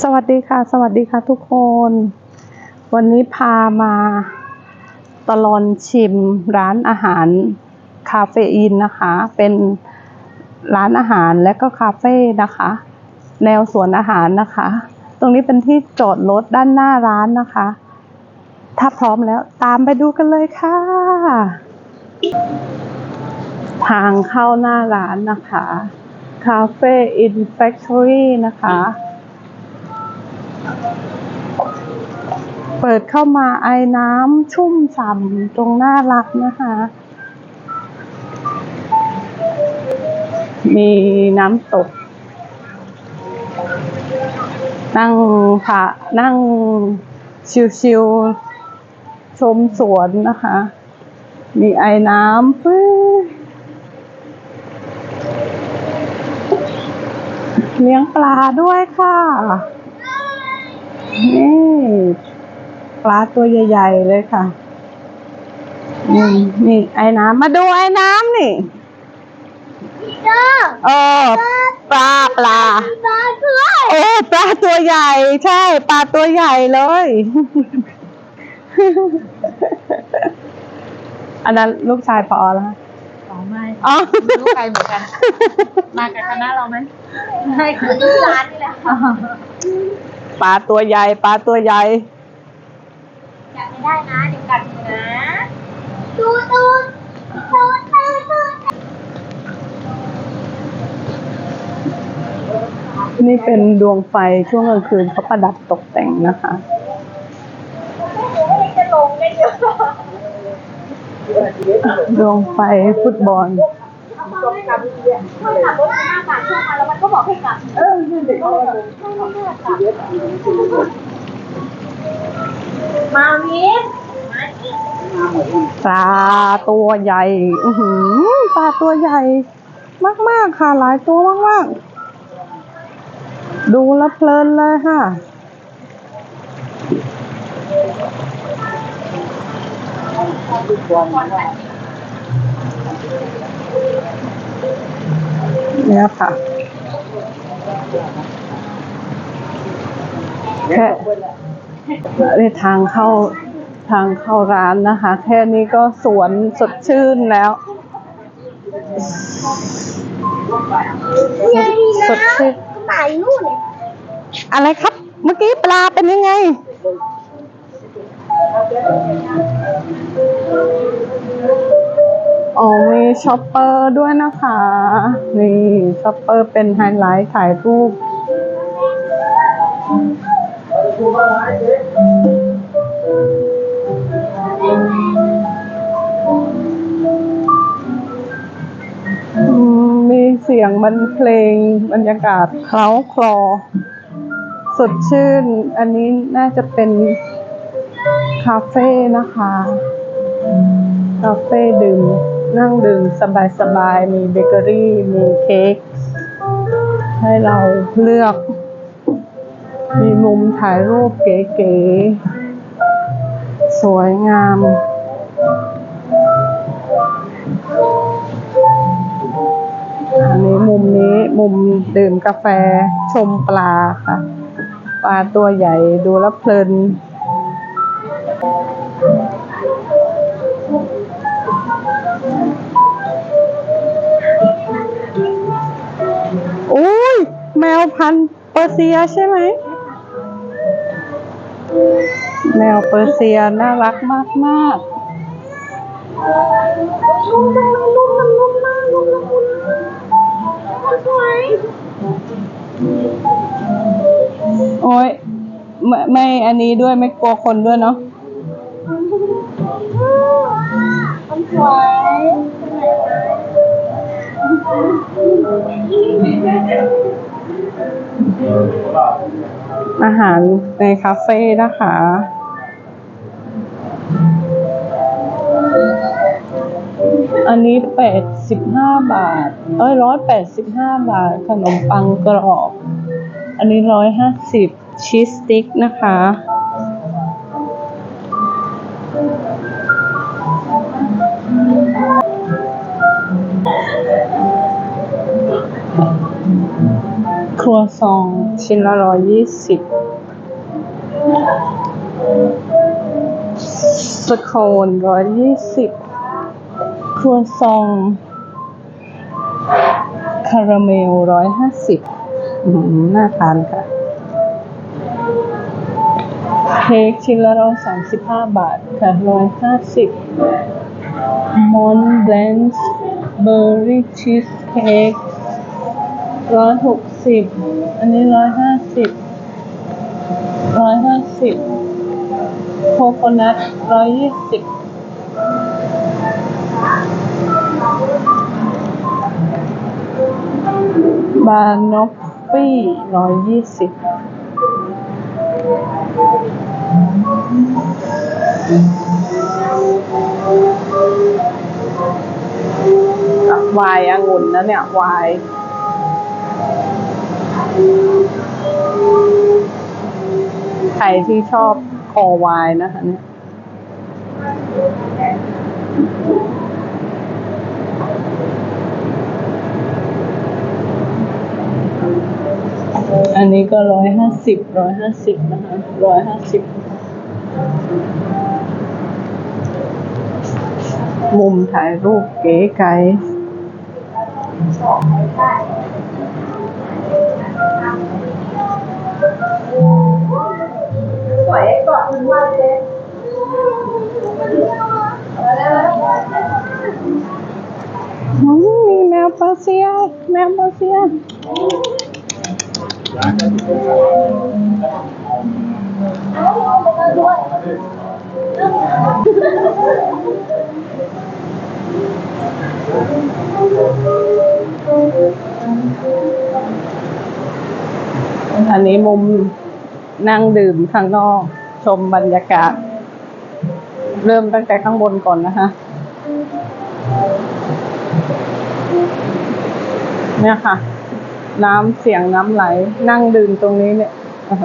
สวัสดีค่ะ สวัสดีค่ะทุกคน วันนี้พามาตลอนชิมร้านอาหารคาเฟอีนนะคะ เป็นร้านอาหารและก็คาเฟ่นะคะ แนวสวนอาหารนะคะ ตรงนี้เป็นที่จอดรถด้านหน้าร้านนะคะ ถ้าพร้อมแล้วตามไปดูกันเลยค่ะ ทางเข้าหน้าร้านนะคะคาเฟ่อินแฟคทอรี่นะคะ เปิดเข้ามาไอ้น้ำชุ่มฉ่ำตรงหน้ารักนะคะ มีน้ำตก นั่งผะนั่งชิวๆ ชมสวนนะคะ มีไอ้น้ำปื้อเลี้ยงปลาด้วยค่ะ ปลาตัวใหญ่ๆเลยค่ะ นี่นี่ไอ้น้ำมาดูไอ้น้ำนี่เจ้าเออปลาปลาปลาด้วยโอ้ปลาตัวใหญ่ ใช่ ปลาตัวใหญ่เลย อันนั้นลูกชายพอแล้วอ๋อไม่อ๋อไม่รู้ใครเหมือนกัน มากับคณะเราไหมใช่ค่ะที่ร้านนี่แหละค่ะ ปลาตัวใหญ่ปลาตัวใหญ่อยากไม่ได้นะเดี๋ยวกัดมือนะตูดตูดตูดตูดตูดนี่เป็นดวงไฟช่วงกลางคืนเขาประดับตกแต่งนะคะจะลงได้เยอะดวงไฟฟุตบอล ต้องกลับมันขับรถหน้าปากช่วงมาแล้วมันก็บอกให้กลับ เออยืนเด็กก็เลยไม่ไม่ไม่กลับมาวินมาอีกปลาตัวใหญ่ อือหือปลาตัวใหญ่ มากๆค่ะ หลายตัวมากๆ ดูแล้วเพลินเลยค่ะ เนี่ยค่ะแค่ในทางเข้าทางเข้าร้านนะคะ แค่นี้ก็สวนสดชื่นแล้วใหญ่สดชื่นไหนนู่นเนี่ยอะไรครับ เมื่อกี้ปลาเป็นยังไง อ๋อมีช็อปเปอร์ด้วยนะคะ นี่ช็อปเปอร์เป็นไฮไลท์ถ่ายรูปมมีเสียงมันเพลงบรรยากาศเคล้าคลอ สดชื่น อันนี้น่าจะเป็นคาเฟ่นะคะ คาเฟ่ดื่ม นั่งดื่มสบายๆ มีเบเกอรี่ มีเค้กให้เราเลือก มีมุมถ่ายรูปเก๋ๆ สวยงาม อันนี้มุมนี้มุมดื่มกาแฟชมปลาค่ะ ปลาตัวใหญ่ดูแล้วเพลิน พันธุ์เปอร์เซียใช่ไหมแมวเปอร์เซียน่ารักมากมากนุ่มจังเลยนุ่มมันนุ่มมากนุ่มละมุนมันสวยโอ้ยไม่ไม่อันนี้ด้วยไม่กลัวคนด้วยเนาะมันสวย อาหารในคาเฟ่นะคะ อันนี้แปดสิบห้าบาท เอ้ยร้อยแปดสิบห้าบาท ขนมปังกรอบ อันนี้ร้อยห้าสิบชีสสติ๊กนะคะ ครัวซองชิ้นละร้อยยี่สิบสโคนร้อยยี่สิบครัวซอง คาราเมลร้อยห้าสิบน่าทานค่ะ เค้กชิ้นละร้อยสามสิบห้าบาทค่ะร้อยห้าสิบมอนแบลนช์เบอร์รี่ชีสเค้กร้อยหก สิบ อันนี้ร้อยห้าสิบ ร้อยห้าสิบโคโคนัทร้อยยี่สิบบานอฟฟี่ร้อยยี่สิบวายองุ่นนะเนี่ยวาย ใครที่ชอบคอวายนะคะเนี่ยอันนี้ก็ร้อยห้าสิบร้อยห้าสิบนะคะร้อยห้าสิบมุมถ่ายรูปเก๋ไก๋ อืมมีแมวเปอร์เซีย แมวเปอร์เซียอันนี้มุม นั่งดื่มข้างนอก ชมบรรยากาศ เริ่มตั้งแต่ข้างบนก่อนนะคะเนี่ยค่ะ น้ำเสียงน้ำไหล นั่งดื่มตรงนี้เนี่ยโอ้โห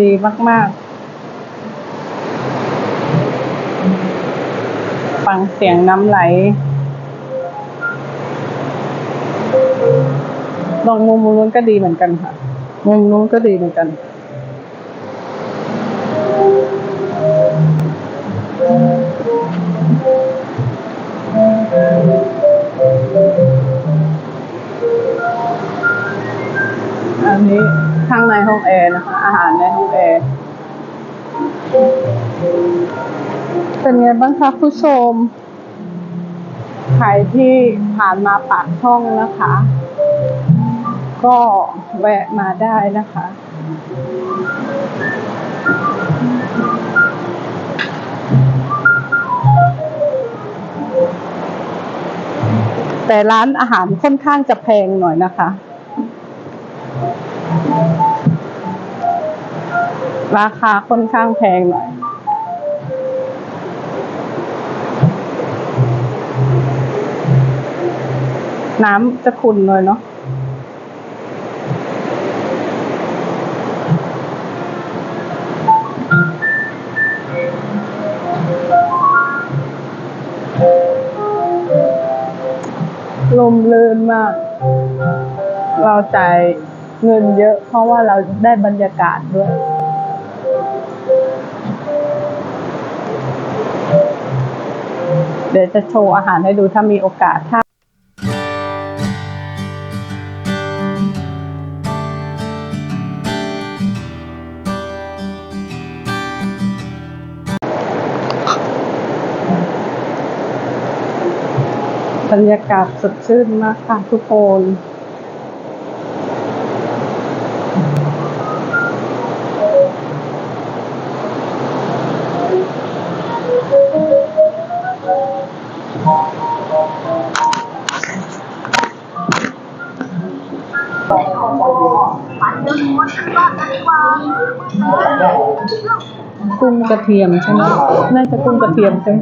ดีมาก ๆ ฟังเสียงน้ำไหลลองมุมนู้นก็ดีเหมือนกันค่ะ มุมนู้นก็ดีเหมือนกัน อันนี้ข้างในห้องแอร์นะคะ อาหารในห้องแอร์ เป็นไงบ้างคะผู้ชม ใครที่ผ่านมาปากช่องนะคะ ก็แวะมาได้นะคะ แต่ร้านอาหารค่อนข้างจะแพงหน่อยนะคะ ราคาค่อนข้างแพงหน่อยน้ำจะขุ่นหน่อยเนาะ ลมเลื่นมาก เราจ่ายเงินเยอะเพราะว่าเราได้บรรยากาศด้วย เดี๋ยวจะโชว์อาหารให้ดูถ้ามีโอกาสถ้า บรรยากาศสดชื่นมากค่ะทุกคนกุ้งกระเทียมใช่ไหมน่าจะกุ้งกระเทียมใช่ไหม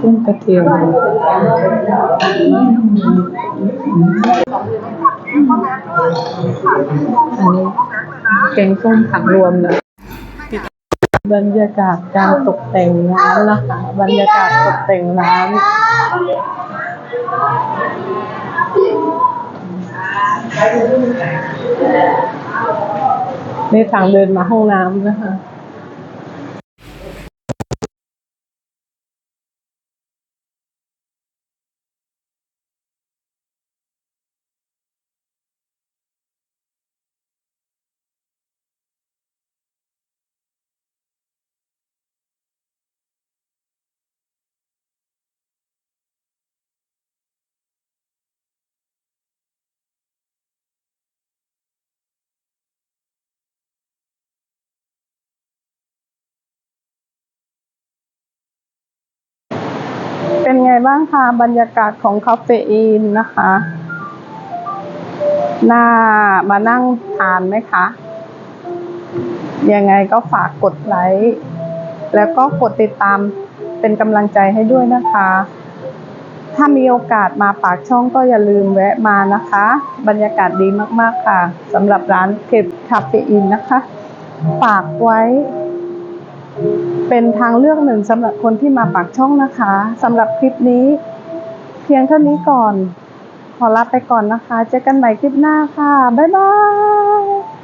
กุ้งกระเทียมอันนี้แกงส้มผักรวมเลยบรรยากาศการตกแต่งร้านนะคะบรรยากาศตกแต่งร้านนี่ทางเดินมาห้องน้ำนะคะ เป็นไงบ้างคะบรรยากาศของคาเฟอีนนะคะน่ามานั่งทานไหมคะ ยังไงก็ฝากกดไลค์แล้วก็กดติดตามเป็นกำลังใจให้ด้วยนะคะ ถ้ามีโอกาสมาปากช่องก็อย่าลืมแวะมานะคะ บรรยากาศดีมากๆค่ะสำหรับร้านเคปคาเฟอีนนะคะ ฝากไว้ เป็นทางเลือกหนึ่งสำหรับคนที่มาปากช่องนะคะสำหรับคลิปนี้ เพียงเท่านี้ก่อน ขอลาไปก่อนนะคะ เจอกันใหม่คลิปหน้าค่ะ บ๊ายบาย